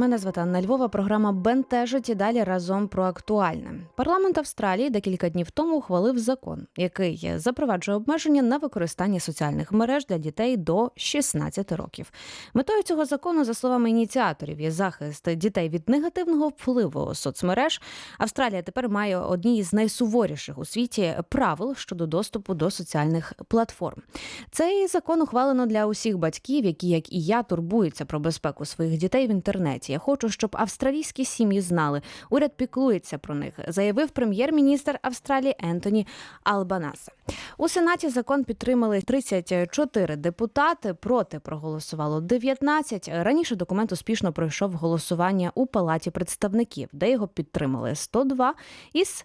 Мене звати Анна Львова. Програма Бентежить і далі разом про актуальне. Парламент Австралії декілька днів тому ухвалив закон, який запроваджує обмеження на використання соціальних мереж для дітей до 16 років. Метою цього закону, за словами ініціаторів, є захист дітей від негативного впливу соцмереж. Австралія тепер має одні із найсуворіших у світі правил щодо доступу до соціальних платформ. Цей закон ухвалено для усіх батьків, які, як і я, турбуються про безпеку своїх дітей в інтернеті. Я хочу, щоб австралійські сім'ї знали. Уряд піклується про них, заявив прем'єр-міністр Австралії Ентоні Албанаса. У сенаті закон підтримали 34 депутати. Проти проголосувало 19. Раніше документ успішно пройшов голосування у палаті представників, де його підтримали 102 із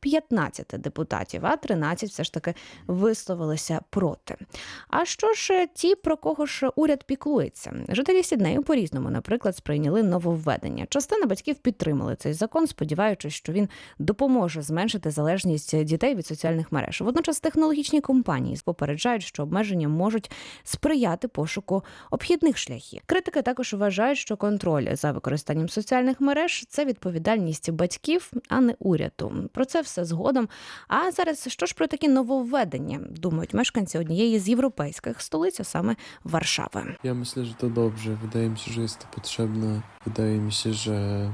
115 депутатів, а 13 все ж таки висловилися проти. А що ж ті, про кого ж уряд піклується? Жителі Сіднею по-різному, наприклад, сприйняли нововведення. Частина батьків підтримали цей закон, сподіваючись, що він допоможе зменшити залежність дітей від соціальних мереж. Водночас технологічні компанії попереджають, що обмеження можуть сприяти пошуку обхідних шляхів. Критики також вважають, що контроль за використанням соціальних мереж це відповідальність батьків, а не уряду. Про це все згодом. А зараз що ж про такі нововведення думають мешканці однієї з європейських столиць, а саме dobrze. Wydaje mi się, że jest to potrzebne. Wydaje mi się, że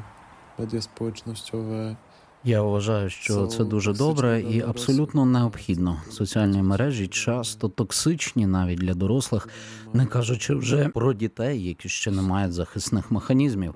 media społecznościowe Я вважаю, що це дуже добре і абсолютно необхідно. Соціальні мережі часто токсичні навіть для дорослих, не кажучи вже про дітей, які ще не мають захисних механізмів.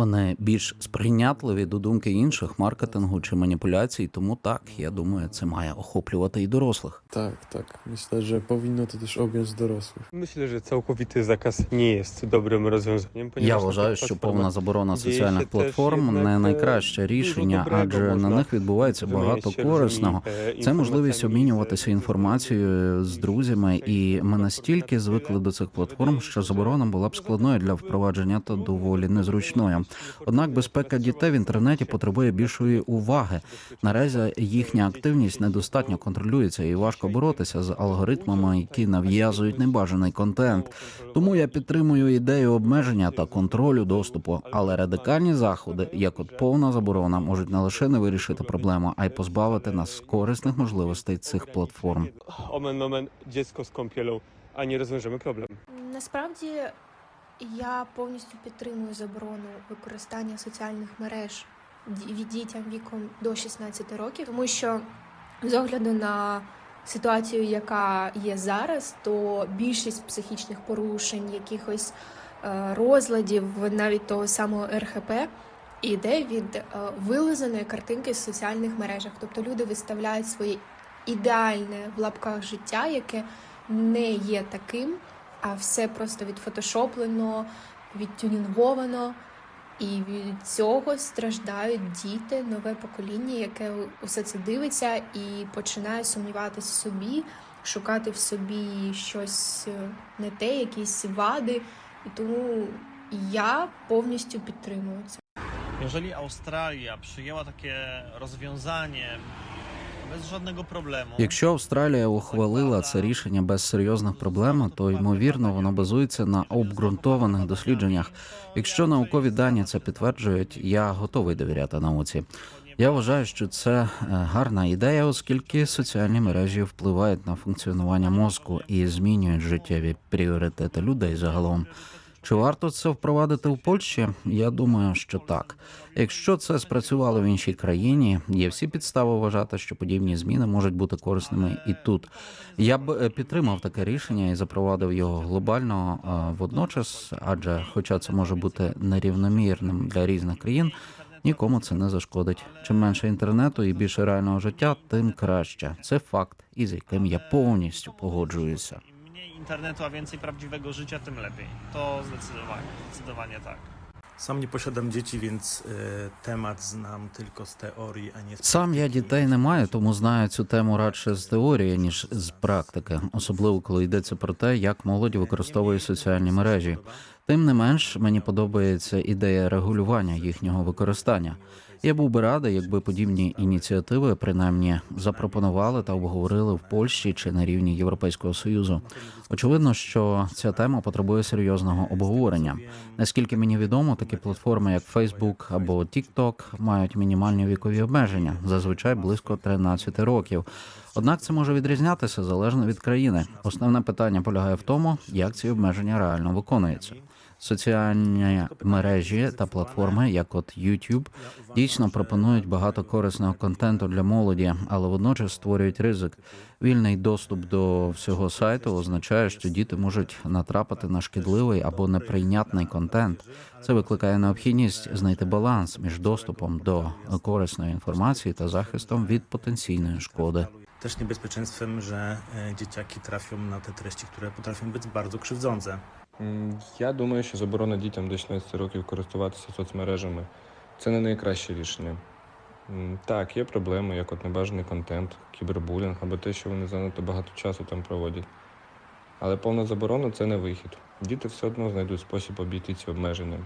Вони більш сприйнятливі до думки інших маркетингу чи маніпуляцій. Тому так я думаю, це має охоплювати і дорослих. tak, tak. Myślę, że powinno to też objąć dorosłych. Myślę, że całkowity zakaz nie jest dobrym rozwiązaniem. Я вважаю, що повна заборона соціальних платформ не е, найкраще рішення, адже на них відбувається багато корисного. e, Це можливість обмінюватися інформацією з друзями, і ми настільки звикли до цих платформ, що заборона була б складною для впровадження та доволі незручною. Однак безпека дітей в інтернеті потребує більшої уваги. Наразі їхня активність недостатньо контролюється і важко боротися з алгоритмами, які нав'язують небажаний контент. Тому я підтримую ідею обмеження та контролю доступу, але радикальні заходи, як от повна заборона, можуть не лише не вирішити проблему, а й позбавити нас корисних можливостей цих платформ. Omen, dziecko z kąpielą, a nie rozwiążemy problem. Насправді я повністю підтримую заборону використання соціальних мереж від дітям віком до 16 років, тому що з огляду на ситуацію, яка є зараз, то більшість психічних порушень, якихось е, розладів, навіть того самого РХП, іде від е, вилизаної картинки в соціальних мережах. Тобто люди виставляють своє ідеальне в лапках життя, яке не є таким, а все просто відфотошоплено, відтюнінговано. І від цього страждають діти, нове покоління, яке усе це дивиться і починає сумніватися в собі, шукати в собі щось е, не те, якісь вади. І тому я повністю підтримую це. Jeżeli Australia przyjęła takie rozwiązanie bez żadnego problemu, Якщо Австралія ухвалила це рішення без серйозних проблем, то ймовірно воно базується на обґрунтованих дослідженнях. Якщо наукові дані це підтверджують, я готовий довіряти науці. Я вважаю, що це е, гарна ідея, оскільки соціальні мережі впливають на функціонування мозку і змінюють життєві пріоритети людей загалом. Чи варто це впровадити в Польщі? Я думаю, що так. Якщо це спрацювало в іншій країні, є всі підстави вважати, що подібні зміни можуть бути корисними і тут. Я б е, підтримав таке рішення і запровадив його глобально водночас, адже, хоча це може бути нерівномірним для різних країн, нікому це не зашкодить. Чим менше інтернету і більше реального життя, тим краще. Це факт, із яким я повністю погоджуюся. Internetu, a więcej prawdziwego życia, tym lepiej. To zdecydowanie, zdecydowanie tak. Sam nie posiadam dzieci, więc e, temat znam tylko z teorii, a nie z Сам я дітей не маю, тому знаю цю тему радше з теорії, ніж з практики, особливо коли йдеться про те, як молодь використовує соціальні мережі. Тим не менш, мені подобається ідея регулювання їхнього використання. Я був би радий, якби подібні ініціативи принаймні запропонували та обговорили в Польщі чи на рівні Європейського союзу. Очевидно, що ця тема потребує серйозного обговорення. Наскільки мені відомо, такі платформи, як Facebook або TikTok, мають мінімальні вікові обмеження, зазвичай близько 13 років. Однак це може відрізнятися залежно від країни. Основне питання полягає в тому, як ці обмеження реально виконуються. Соціальні мережі та платформи, як от YouTube, дійсно пропонують багато корисного контенту для молоді, але водночас створюють ризик. Вільний доступ до всього сайту означає, що діти можуть натрапити на шкідливий або неприйнятний контент. Це викликає необхідність знайти баланс між доступом до корисної інформації та захистом від потенційної шкоди. Też niebezpieczeństwem, że dzieciaki trafią na te treści, które potrafią być bardzo. Я думаю, що заборона дітям до 16 років користуватися соцмережами це не найкраще рішення. Так, є проблеми, як от небажаний контент, кібербулінг або те, що вони занадто багато часу там проводять. Але повна заборона це не вихід. Діти все одно знайдуть спосіб обійти ці обмеження.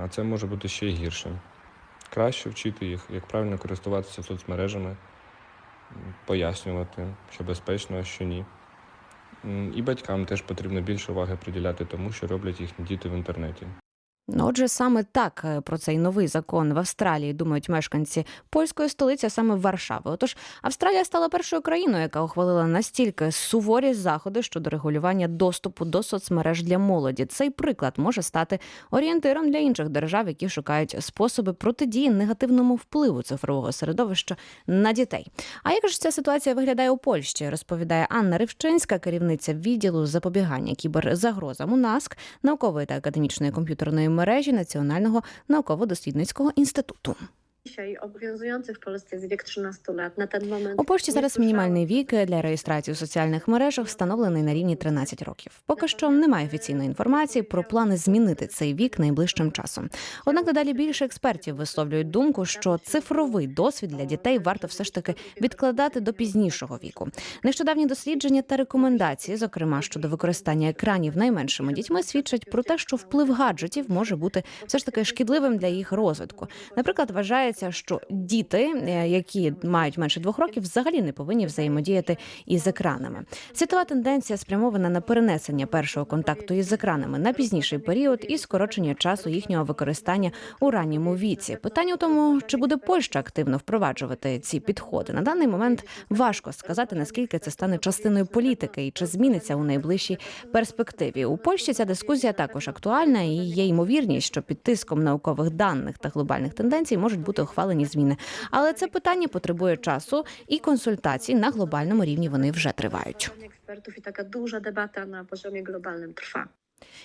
А це може бути ще й гірше. Краще вчити їх, як правильно користуватися соцмережами, пояснювати, що безпечно, а що ні. І батькам теж потрібно більше уваги приділяти тому, що роблять їхні діти в інтернеті. Ну, Отже, саме так е, про цей новий закон в Австралії думають мешканці польської столиці, саме Варшави. Отож, Австралія стала першою країною, яка ухвалила настільки суворі заходи щодо регулювання доступу до соцмереж для молоді. Цей приклад може стати орієнтиром для інших держав, які шукають способи протидії негативному впливу цифрового середовища на дітей. А як ж ця ситуація виглядає у Польщі? Розповідає Анна Ривчинська, керівниця відділу запобігання кіберзагрозам у НАСК, наукової та академічної комп'ютерної мережі Національного науково-дослідницького інституту. Dzisiaj obowiązujący w Polsce jest wiek 13 lat. Na ten moment У Польщі зараз мінімальний вік для реєстрації у соціальних мережах встановлений на рівні 13 років. Поки що немає офіційної інформації про плани змінити цей вік найближчим часом. Однак дедалі більше експертів висловлюють думку, що цифровий досвід для дітей варто все ж таки відкладати до пізнішого віку. Нещодавні дослідження та рекомендації, зокрема щодо використання екранів найменшими дітьми, свідчать про те, що вплив гаджетів може бути все ж таки шкідливим для їх розвитку. Наприклад, вважається, що діти, е, які мають менше двох років, взагалі не повинні взаємодіяти із екранами. Світова тенденція спрямована на перенесення першого контакту із екранами на пізніший період і скорочення часу їхнього використання у ранньому віці. Питання у тому, чи буде Польща активно впроваджувати ці підходи. На даний момент важко сказати, наскільки це стане частиною політики і чи зміниться у найближчій перспективі. У Польщі ця дискусія також актуальна і є ймовірність, що під тиском наукових даних та глобальних тенденцій можуть бути ухвалені зміни. Але це питання потребує часу і консультацій на глобальному рівні. Вони вже тривають. Експертів і така дуже дебата на poziomie глобальним trwa.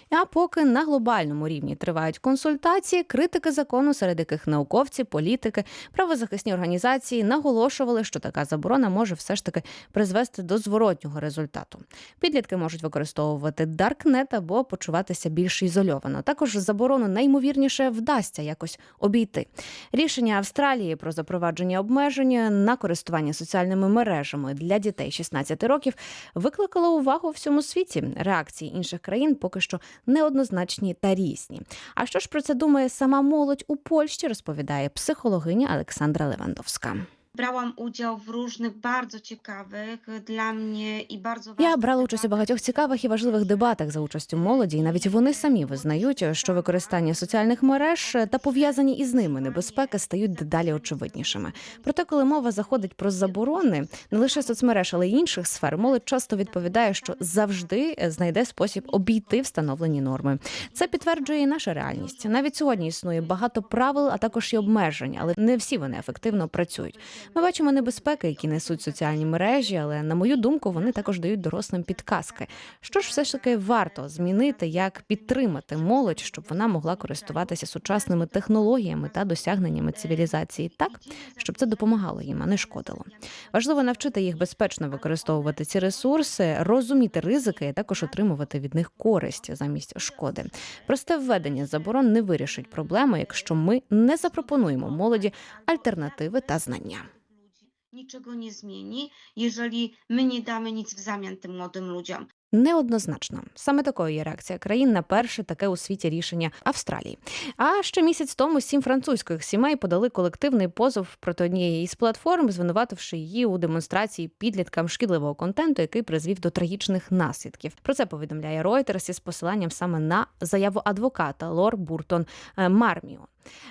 А поки на глобальному рівні тривають консультації, критики закону, серед яких науковці, політики, правозахисні організації наголошували, що така заборона може все ж таки призвести до зворотнього результату. Підлітки можуть використовувати даркнет або почуватися більш ізольовано. Також заборону найімовірніше вдасться якось обійти. Рішення Австралії про запровадження обмеження на користування соціальними мережами для дітей 16 років викликало увагу у всьому світі. Реакції інших країн поки що неоднозначні та різні. А що ж про це думає сама молодь у Польщі, розповідає психологиня Олександра Левандовська. Brałam udział w różnych bardzo ciekawych dla mnie i bardzo Я брала участь у багатьох цікавих і важливих дебатах за участю молоді, і навіть вони самі визнають, що використання соціальних мереж та пов'язані із ними небезпеки стають дедалі очевиднішими. Проте, коли мова заходить про заборони не лише соцмереж, але й інших сфер, молодь часто відповідає, що завжди знайде спосіб обійти встановлені норми. Це підтверджує і наша реальність. Навіть сьогодні існує багато правил, а також і обмежень, але не всі вони ефективно працюють. Ми бачимо небезпеки, які несуть соціальні мережі, але на мою думку, вони також дають дорослим підказки. Що ж все ж таки варто змінити, як підтримати молодь, щоб вона могла користуватися сучасними технологіями та досягненнями цивілізації так, щоб це допомагало їм, а не шкодило. Важливо навчити їх безпечно використовувати ці ресурси, розуміти ризики, і також отримувати від них користь замість шкоди. Просте введення заборон не вирішить проблему, якщо ми не запропонуємо молоді альтернативи та знання. Niczego nie zmieni, jeżeli my nie damy nic w zamian tym młodym ludziom. Неоднозначна. Саме такою є реакція країн на перше таке у світі рішення Австралії. А ще місяць тому сім французьких сімей подали колективний позов проти однієї із платформ, звинувативши її у демонстрації підліткам шкідливого контенту, який призвів до трагічних наслідків. Про це повідомляє Reuters із посиланням саме на заяву адвоката Лор Буртон е, Марміо.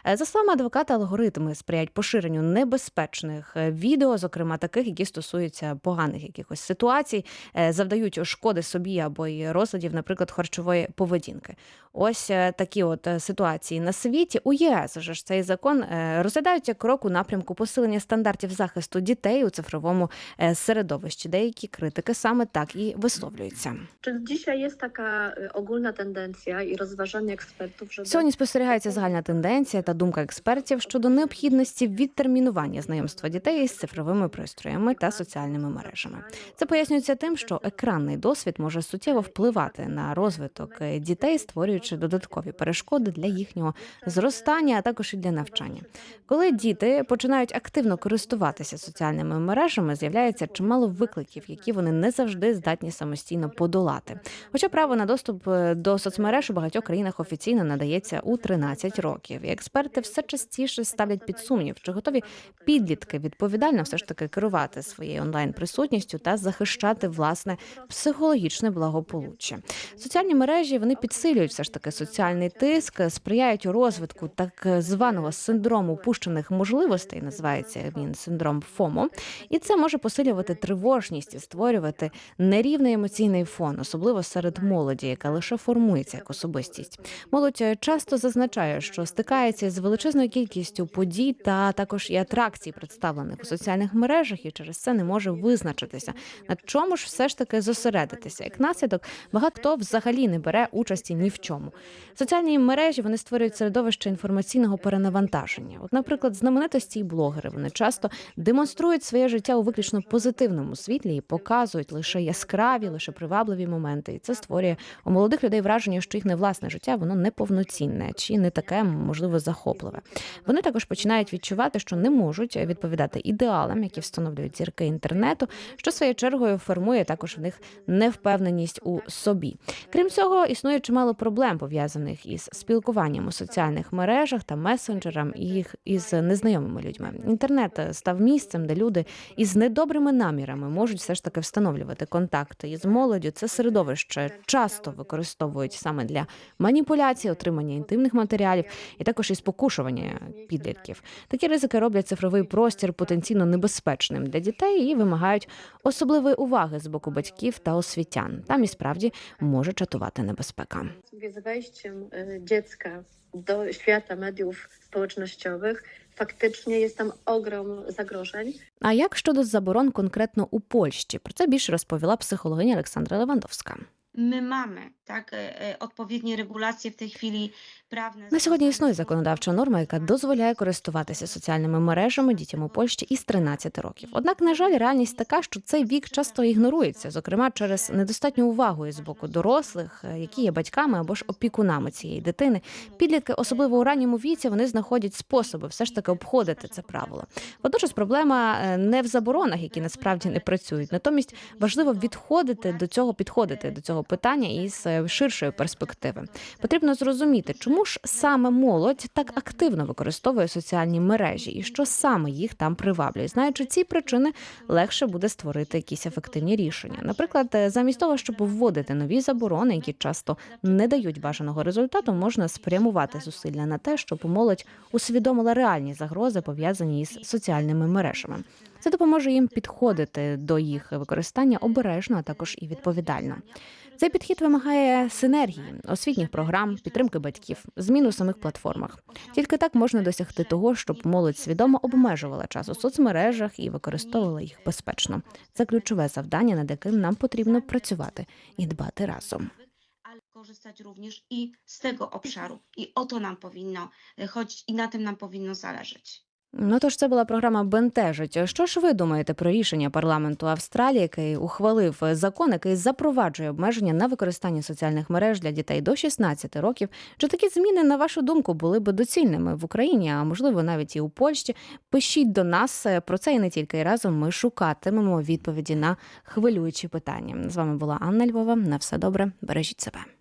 Е, За словами адвоката, алгоритми сприяють поширенню небезпечних е, відео, зокрема таких, які стосуються поганих якихось ситуацій, завдають шкоди собі або й розладів, наприклад, харчової поведінки. Ось е, такі от е, ситуації на світі. У ЄС же ж цей закон е, розглядають як крок у напрямку посилення стандартів захисту дітей у цифровому середовищі. Деякі критики саме так і висловлюються. Czy dzisiaj jest taka y, ogólna tendencja i rozważanie ekspertów. Сьогодні спостерігається загальна тенденція та думка експертів щодо необхідності відтермінування знайомства дітей із цифровими пристроями та соціальними мережами. Це пояснюється тим, що екранний досвід може суттєво впливати на розвиток е, дітей, створюючи додаткові перешкоди для їхнього зростання, а також і для навчання. Коли діти починають активно користуватися соціальними мережами, з'являється чимало викликів, які вони не завжди здатні самостійно подолати. Хоча право на доступ е, до соцмереж у багатьох країнах офіційно надається у 13 років, і експерти все частіше ставлять під сумнів, чи готові підлітки відповідально все ж таки керувати своєю онлайн присутністю та захищати власне психологічне благополуччя. Соціальні мережі вони підсилюють все ж таки соціальний тиск, сприяють розвитку так званого синдрому упущених можливостей. Називається він синдром ФОМО, і це може посилювати тривожність і створювати нерівний емоційний фон, особливо серед молоді, яка лише формується як особистість. Молодь часто зазначає, що стикається з величезною кількістю подій та також і атракцій, представлених у соціальних мережах, і через це не може визначитися, на чому ж все ж таки зосередитися. Як наслідок, багато хто взагалі не бере участі ні в чому. Соціальні мережі вони створюють середовище інформаційного перенавантаження. От, наприклад, знаменитості і блогери вони часто демонструють своє життя у виключно позитивному світлі і показують лише яскраві, лише привабливі моменти. І це створює у молодих людей враження, що їхнє власне життя воно неповноцінне чи не таке, можливо, захопливе. Вони також починають відчувати, що не можуть відповідати ідеалам, які встановлюють зірки інтернету, що своєю чергою формує також в них невпевненість у собі. Крім цього, існує чимало проблем пов'язаних із спілкуванням у соціальних мережах та месенджерам їх із незнайомими людьми. Інтернет став місцем, де люди із недобрими намірами можуть все ж таки встановлювати контакти із молоддю. Це середовище часто використовують саме для маніпуляції, отримання інтимних матеріалів і також і спокушування підлітків. Такі ризики роблять цифровий простір потенційно небезпечним для дітей і вимагають особливої уваги з боку батьків та освітян. Там і справді може чатувати небезпека. Z wejściem y, dziecka do świata mediów społecznościowych faktycznie jest tam ogrom zagrożeń. А як щодо заборон конкретно у Польщі? Про це більше розповіла психологиня Олександра Левандовська. My mamy tak e, e, odpowiednie regulacje w tej chwili prawne. На сьогодні існує законодавча норма, яка дозволяє користуватися соціальними мережами дітям у Польщі із 13 років. Однак, на жаль, реальність така, що цей вік часто ігнорується, зокрема через недостатню увагу з боку дорослих, які є батьками або ж опікунами цієї дитини. Підлітки, особливо у ранньому віці, вони знаходять способи все ж таки обходити це правило. Водночас проблема не в заборонах, які насправді не працюють. Натомість важливо відходити до цього, підходити до цього питання із е, ширшої перспективи. Потрібно зрозуміти, чому ж саме молодь так активно використовує соціальні мережі і що саме їх там приваблює. Знаючи ці причини, легше буде створити якісь ефективні рішення. Наприклад, е, замість того, щоб вводити нові заборони, які часто не дають бажаного результату, можна спрямувати зусилля на те, щоб молодь усвідомила реальні загрози, пов'язані із соціальними мережами. Це допоможе їм підходити до їх використання обережно, а також і відповідально. Цей підхід вимагає синергії, освітніх програм, підтримки батьків, змін у самих платформах. Тільки так можна досягти того, щоб молодь свідомо обмежувала час у соцмережах і використовувала їх безпечно. Це ключове завдання, над яким нам потрібно працювати і дбати разом. korzystać również i z tego obszaru. I o to nam powinno e, chodzić i na tym nam powinno zależeć. Ну тож це була програма Бентежить. Що ж ви думаєте про рішення парламенту Австралії, який ухвалив закон, який запроваджує обмеження на використання соціальних мереж для дітей до 16 років? Чи такі зміни, на вашу думку, були би доцільними в Україні, а можливо навіть і у Польщі? Пишіть до нас е, про це і не тільки і разом. Ми шукатимемо відповіді на хвилюючі питання. З вами була Анна Львова. На все добре, бережіть себе.